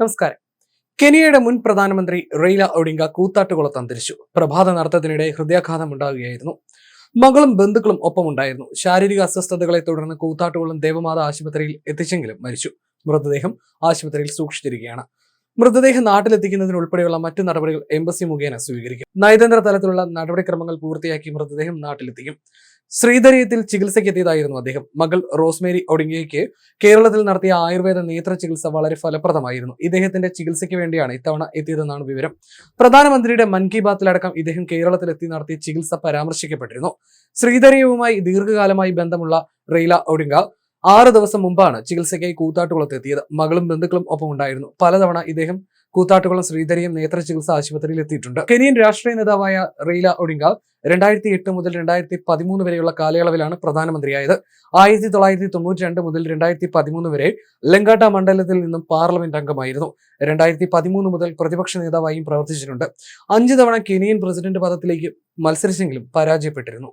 നമസ്കാരം. കെനിയയുടെ മുൻ പ്രധാനമന്ത്രി റെയ്ല ഒഡിംഗ കൂത്താട്ടുകുളത്ത് അന്തരിച്ചു. പ്രഭാത ഹൃദയാഘാതം ഉണ്ടാവുകയായിരുന്നു മകളും ബന്ധുക്കളും ഒപ്പമുണ്ടായിരുന്നു. ശാരീരിക അസ്വസ്ഥതകളെ തുടർന്ന് കൂത്താട്ടുകുളം ദേവമാത ആശുപത്രിയിൽ എത്തിച്ചെങ്കിലും മരിച്ചു. മൃതദേഹം ആശുപത്രിയിൽ സൂക്ഷിച്ചിരിക്കുകയാണ്. മൃതദേഹം നാട്ടിലെത്തിക്കുന്നതിന് ഉൾപ്പെടെയുള്ള മറ്റു നടപടികൾ എംബസി മുഖേന സ്വീകരിക്കും. നയതന്ത്ര തലത്തിലുള്ള നടപടിക്രമങ്ങൾ പൂർത്തിയാക്കി മൃതദേഹം നാട്ടിലെത്തിക്കും. ശ്രീധരീയത്തിൽ ചികിത്സയ്ക്കെത്തിയതായിരുന്നു അദ്ദേഹം. മകൾ റോസ്മേരി ഒടുങ്ങിയയ്ക്ക് കേരളത്തിൽ നടത്തിയ ആയുർവേദ നേത്ര ചികിത്സ വളരെ ഫലപ്രദമായിരുന്നു. ഇദ്ദേഹത്തിന്റെ ചികിത്സയ്ക്ക് വേണ്ടിയാണ് ഇത്തവണ എത്തിയതെന്നാണ് വിവരം. പ്രധാനമന്ത്രിയുടെ മൻ കി ബാത്തിലടക്കം ഇദ്ദേഹം കേരളത്തിലെത്തി നടത്തിയ ചികിത്സ പരാമർശിക്കപ്പെട്ടിരുന്നു. ശ്രീധരീയവുമായി ദീർഘകാലമായി ബന്ധമുള്ള റെയ്ല ഒഡിംഗ ആറ് ദിവസം മുമ്പാണ് ചികിത്സയ്ക്കായി കൂത്താട്ടുകുളത്ത് എത്തിയത് മകളും ബന്ധുക്കളും ഒപ്പം ഉണ്ടായിരുന്നു. പലതവണ ഇദ്ദേഹം കൂത്താട്ടുകുളം ശ്രീധരിയും നേത്ര ചികിത്സാ ആശുപത്രിയിൽ എത്തിയിട്ടുണ്ട് കെനിയൻ രാഷ്ട്രീയ നേതാവായ റെയ്ല ഒഡിംഗ രണ്ടായിരത്തി എട്ട് മുതൽ രണ്ടായിരത്തി പതിമൂന്ന് വരെയുള്ള കാലയളവിലാണ് പ്രധാനമന്ത്രിയായത്. ആയിരത്തി തൊള്ളായിരത്തി തൊണ്ണൂറ്റി രണ്ട് മുതൽ രണ്ടായിരത്തി പതിമൂന്ന് വരെ ലങ്കാട്ട മണ്ഡലത്തിൽ നിന്നും പാർലമെന്റ് അംഗമായിരുന്നു. രണ്ടായിരത്തി പതിമൂന്ന് മുതൽ പ്രതിപക്ഷ നേതാവായും പ്രവർത്തിച്ചിട്ടുണ്ട്. അഞ്ചു തവണ കെനിയൻ പ്രസിഡന്റ് പദത്തിലേക്ക് മത്സരിച്ചെങ്കിലും പരാജയപ്പെട്ടിരുന്നു.